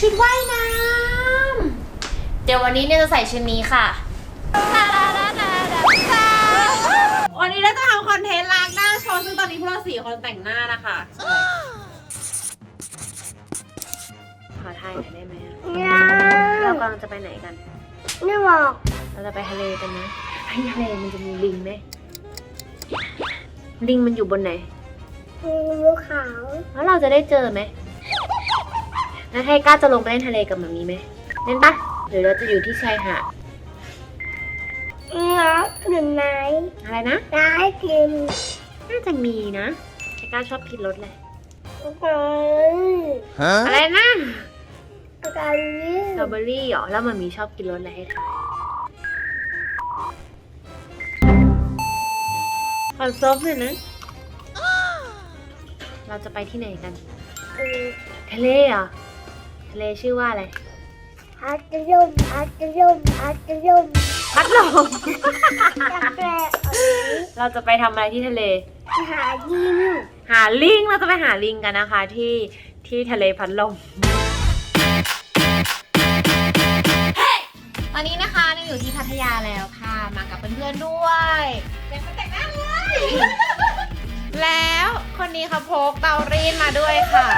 ชุดว่ายน้ำเดี๋ยววันนี้เนี่ยจะใส่ชุดนี้ค่ะ วันนี้เราจะทำคอนเทนต์ล้างหน้าโชว์ซึ่งตอนนี้พวกเราสี่คนแต่งหน้านะคะขอถ่ายหน่อยได้ไหมอะเรากำลังจะไปไหนกัน ไม่บอก เราจะไปทะเลกันนะให้ทะเลมันจะมีลิงไหมลิงมันอยู่บนไหนมีลูกขาวแล้วเราจะได้เจอไหม แล้วไทก้าจะลงไปเล่นทะเลกับแบบนี้ไหมเล่นปะหรือเราจะอยู่ที่ชายหาดน้องหนึ่งไม้อะไรนะร้ายกินน่าจะมีนะไทก้าชอบกินรสเลยกาอะไรนะกาลีสตรอเบอรี่เหรอแล้วมันมีชอบกินรสอะไรให้ทายขอซบหน่อยนะ เราจะไปที่ไหนกัน ทะเลเหรอ ทะเลชื่อว่าอะไรอาจจะยมอาจจะยมอาจจะยมพัดลมอยากแปลเราจะไปทำอะไรที่ทะเล หายิงหาลิง เราจะไปหาลิงกันนะคะที่ที่ทะเลพัดลม ตอนนี้นะคะเราอยู่ที่พัทยาแล้วค่ะ มากับเพื่อนๆด้วยยังไม่แต่งหน้าเลย แล้วคนนี้เขาพกเตารีดมาด้วยค่ะ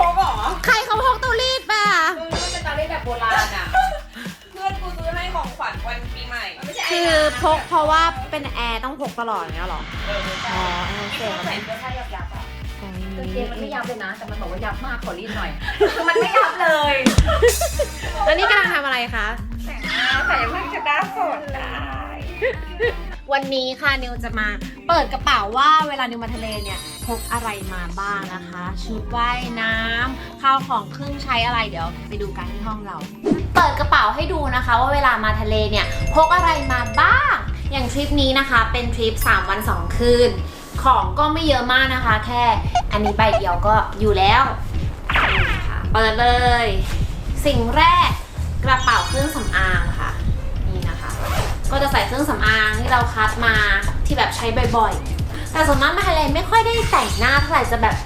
พกเหรอใครเขาพกเตารีดป่ะมึงมันเป็นเตารีดแบบโบราณอะ เพื่อนกูซื้อให้ของขวัญวันปีใหม่มันไม่ใช่คือพกเพราะว่าเป็นแอร์ต้องพกตลอดอย่างเงี้ยเหรอ เออไม่ใช่อ๋อแอร์ที่เสียเขาใส่เสื้อผ้ายับๆอะอ๋กางเกงมันไม่อยับเลยนะ แต่มันบอกว่ายับมากขอรีดหน่อย คือมันไม่ยับเลยแล้วนี่กำลังทำอะไรคะ แต่งหน้าใส่ยังไม่จะได้สดได้ วันนี้ค่ะนิวจะมาเปิดกระเป๋าว่าเวลานิวมาทะเลเนี่ยพกอะไรมาบ้างนะคะ ชุดว่ายน้ำข้าวของเครื่องใช้อะไรเดี๋ยวไปดูกันที่ห้องเรา เปิดกระเป๋าให้ดูนะคะ ว่าเวลามาทะเลเนี่ยพกอะไรมาบ้าง อย่างทริปนี้นะคะ เป็นทริป 3 วัน 2 คืน ของก็ไม่เยอะมากนะคะ แค่อันนี้ใบเดียวก็อยู่แล้วนะคะเปิดเลย สิ่งแรกกระเป๋าเครื่อง เครื่องสำอางที่เราคัดมาที่แบบใช้บ่อยๆ แต่ส่วนมากมาทะเลไม่ค่อยได้แต่งหน้าเท่าไหร่จะแบบ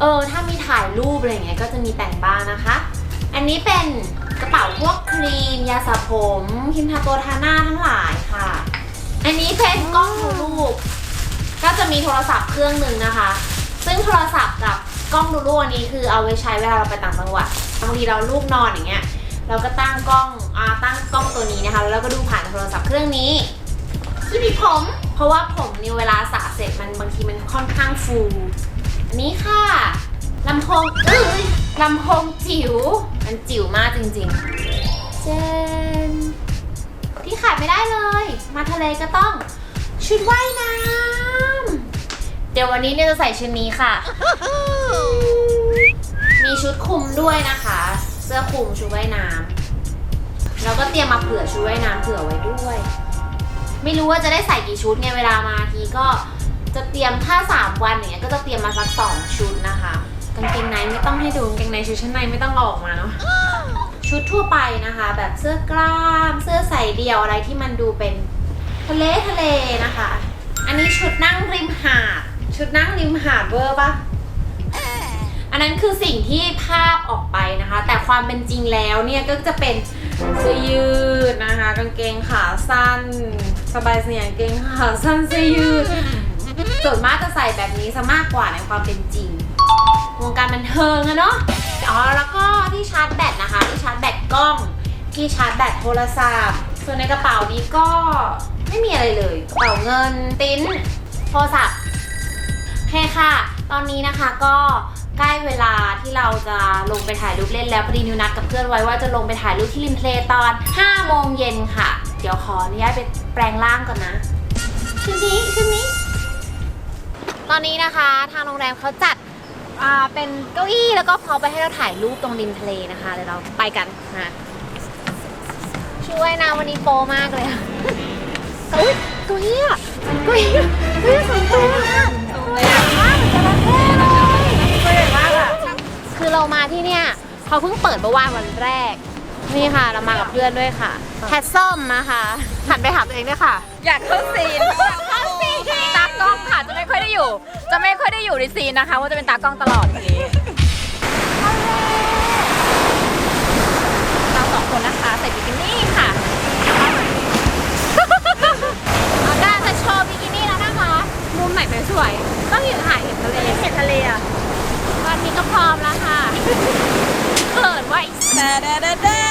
เออถ้ามีถ่ายรูปอะไรอย่างเงี้ยก็จะมีแต่งบ้างนะคะ อันนี้เป็นกระเป๋าพวกครีมยาสระผมครีมทาตัวทาหน้าทั้งหลายค่ะ อันนี้เป็นกล้องดูรูป ก็จะมีโทรศัพท์เครื่องหนึ่งนะคะ ซึ่งโทรศัพท์กับกล้องดูรูปอันนี้คือเอาไว้ใช้เวลาเราไปต่างจังหวัดบางทีเราลูกนอนอย่างเงี้ย เราก็ตั้งกล้องอ่าตั้งกล้องตัวนี้นะคะแล้วเราก็ดูผ่านโทรศัพท์เครื่องนี้ที่มีผม เพราะว่าผมนี่เวลาสระเสร็จมันบางทีมันค่อนข้างฟูอันนี้ค่ะลำโพงเอ้ยลำโพงจิ๋วมันจิ๋วมากจริงๆเจนที่ขาดไม่ได้เลย มาทะเลก็ต้องชุดว่ายน้ำเดี๋ยววันนี้เนี่ยจะใส่ชุดนี้ค่ะ มีชุดคลุมด้วยนะคะเสื้อคลุมชุดว่ายน้ำแล้วก็เตรียมมาเผื่อชุดว่ายน้ำเผื่อไว้ด้วย ไม่รู้ว่าจะได้ใส่กี่ชุดไงเวลามาทีก็จะเตรียมถ้าสามวันอย่างเงี้ยก็จะเตรียมมาสักสองชุดนะคะกางเกงในไม่ต้องให้ดูกางเกงในชุดชั้นในไม่ต้องอออกมาเนาะชุดทั่วไปนะคะ แบบเสื้อกล้ามเสื้อใส่เดี่ยวอะไรที่มันดูเป็นทะเลทะเลนะคะ อันนี้ชุดนั่งริมหาด ชุดนั่งริมหาดเวอร์ปะ อันนั้นคือสิ่งที่ภาพออกไปนะคะ แต่ความเป็นจริงแล้วเนี่ยก็จะเป็นเสื้อยืดนะคะ กางเกงขาสั้น สบายเสียงกางเกงขาสั้นเสื้อยืดส่วนมากจะใส่แบบนี้ซะมากกว่าในความเป็นจริง วงการบันเทิงอะเนาะอ๋อแล้วก็ที่ชาร์จแบตนะคะ ที่ชาร์จแบตกล้อง ที่ชาร์จแบตโทรศัพท์ ส่วนในกระเป๋านี้ก็ไม่มีอะไรเลยกระเป๋าเงินติ้นโทรศัพท์โอเคค่ะ ตอนนี้นะคะก็ ใกล้เวลาที่เราจะลงไปถ่ายรูปเล่นแล้วพอดีนิวนัดกับเพื่อนไว้ว่าจะลงไปถ่ายรูปที่ริมทะเลตอน 5 โมงเย็นค่ะ เดี๋ยวขออนุญาตไปแปลงร่างก่อนนะชุดนี้ชุดนี้ ตอนนี้นะคะทางโรงแรมเขาจัดอ่าเป็นเก้าอี้แล้วก็พร้อมไปให้เราถ่ายรูปตรงริมทะเลนะคะเดี๋ยวเราไปกันนะช่วยนะวันนี้โปรมากเลยอะเฮ้ยตัวเหี้ยตัวเหี้ยตัวเหี้ยสองตัวตัวให คือเรามาที่เนี่ยเขาเพิ่งเปิดเมื่อวานวันแรก นี่ค่ะเรามากับเพื่อนด้วยค่ะแพทส้มนะคะหันไปหาตัวเองด้วยค่ะ อยากเข้าซีนเข้าซีนตากล้องค่ะจะไม่ค่อยได้อยู่ จะไม่ค่อยได้อยู่ในซีนนะคะ ว่าจะเป็นตากล้องตลอดวันนี้เราสองคนนะคะใส่บิกินี่ค่ะ มุมไหนสวยต้องอยู่ถ่ายเห็นทะเลเห็นทะเลอะวันนี้ก็พร้อมแล้วค่ะเขิดไว่าอีกแต่แต่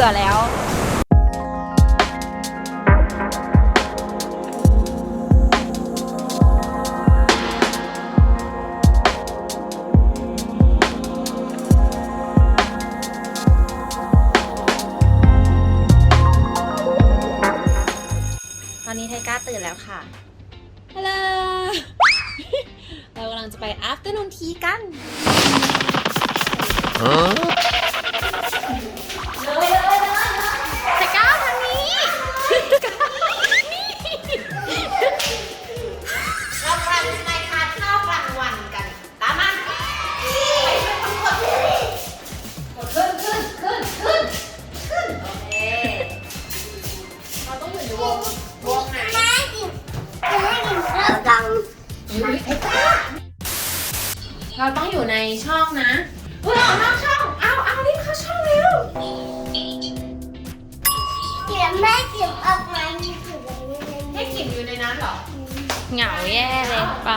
บื่อแล้วตอนนี้ไทก้าตื่นแล้วค่ะ ฮัลโหล เรากำลังจะไป afternoon tea กันเลย ช่องนะเฮ้ยออกนอกช่อง เอาเอารีบเข้าช่องเร็วเดี๋ยวแม่กินออกมามีถึงอะไรให้กินอยู่ในนั้นเหรอเหงาแย่เลยปะ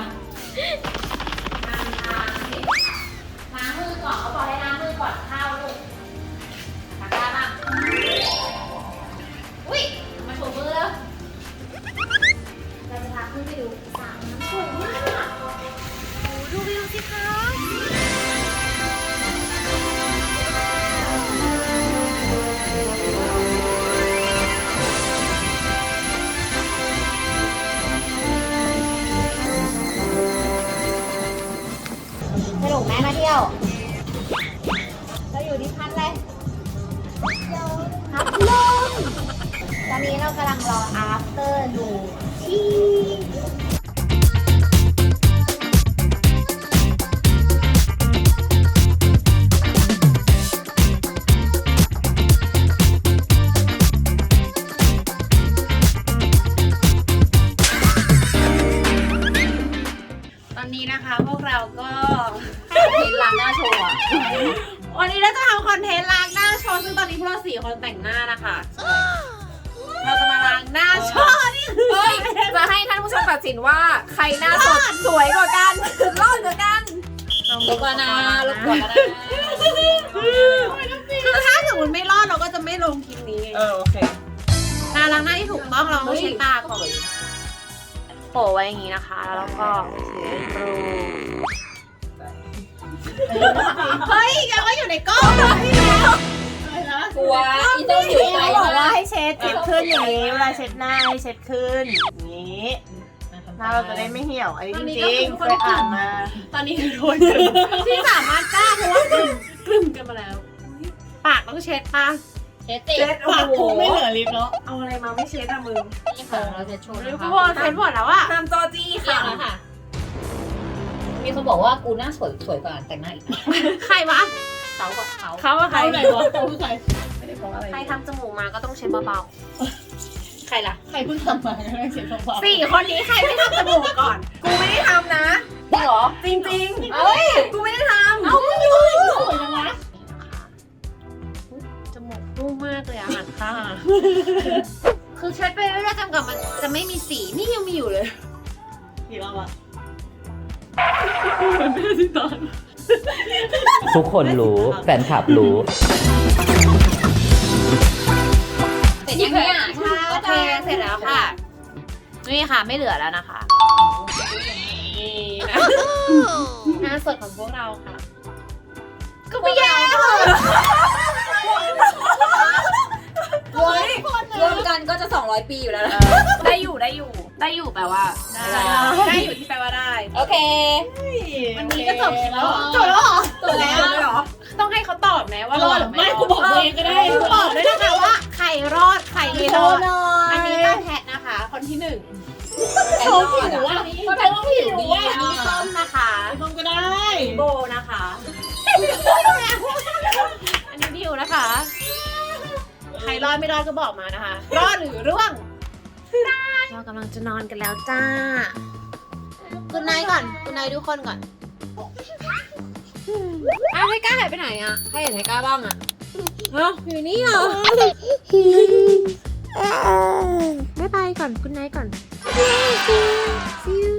ทางทางสิล้างมือก่อนเขาบอกให้ล้างมือก่อนเข้าลูก วเราอยู่ที่พักเลยพักลมตอนนี้เรากำลังรอ after ดูที่ ว์ซึ่งตอนนี้พวกเราสี่คนแต่งหน้านะคะ เราจะมาล้างหน้าโชว์นี่คือเฮ้ยจะให้ท่านผู้ชมตัดสินว่าใครหน้าสดสวยกว่ากันรอดกว่ากันลงกว่านะลงกว่านะคือถ้าสมมติไม่รอดเราก็จะไม่ลงคลิปนี้ไงเออโอเคการล้างหน้าที่ถูกต้องเราต้องใช้ตาก่อนโปะไว้อย่างนี้นะคะ แล้วก็ปรูเฮ้ยแกว่าอยู่ในกล้องเลย กลัวอีต้องอยู่ไกลเขาบอกว่านะให้เช็ดเช็ดขึ้นอย่างนี้เวลาเช็ดหน้าให้เช็ดขึ้นอย่างนี้หน้าเราจะได้ไม่เหี่ยวอันนี้จริงๆเคยอ่านมาตอนนี้โดนที่สามารถกล้าเพราะว่ากลึ่มกลึ่มกันมาแล้ว ปากต้องเช็ดปะเช็ดติเช็ดโอ้โหไม่เหลือลิปแล้วเอาอะไรมาไม่เช็ดอะมึงนี่ค่ะเราจะโชว์หรือนะกูคะบอกเช็ดหมดแล้วอะทำจอจี้เกี่ยค่ะวแล้วค่ะ มีคนบอกว่ากูหน้าสวยสวยกว่าแต่งหน้าอีก ใครวะเขากับเขาเขาอะใครเขาไหนวะเขาคือใครไม่ได้ฟ้ องอะไรใครทำจมูกมาก็ต้องเช็ดเบาใครล่ะ ใครเพิ่งทำมาไม่เช็ดฟ้องๆสี่คนนี้ใครไม่ทำจมูกก่อน กูไม่ได้ทำนะ จริงเหรอ จริงๆเอ้ย กูไม่ได้ทำ เอาไม่อยู่สวยจังวะจมูกนุ่มมากเลยอะหันข้างอะคือเช็ดไปเรื่อยๆจนกว่ามันจะไม่มีสีนี่ยังมีอยู่เลยกี่รอบอะทุกคนรู้แฟนคลับรู้เส ร็จยังเนี่ยโอเคเสร็จแล้วค่ะ นี่ค่ะไม่เหลือแล้วนะคะนี่นะหน้าสดของพวกเราค่ะ ก็ไม่แย่ค่ะรวมรวมกันก็จะ 200 ปีอยู่แล้วนะได้อยู่ได้อยู่ ได้อยู่แปลว่า ได้ได้อยู่ที่แปลว่าได้ โอเค วันนี้ก็จบแล้วเหรอจบแล้วเหรอจบแล้วเหรอ ต้องให้เขาตอบไหมว่ารอดหรือไม่ โชนอยอันนี้ตาแพทนะคะ คนที่หนึ่งโชว์ผิวอะโชว์ผิวดีอันนี้ส้มนะคะส้มก็ได้โบนะคะ อันนี้ดิวนะคะ ใครรอดไม่รอดก็บอกมานะคะ รอดหรือร่วงเรากำลังจะนอนกันแล้วจ้าคุณนายก่อนคุณนายทุกคนก่อนอ้าวไทก้าหายไปไหนอะใครเห็นไทก้าบ้างอะเอ้าอยู่นี่เหรอ บ๊ายบายก่อนคุณนายก่อน See you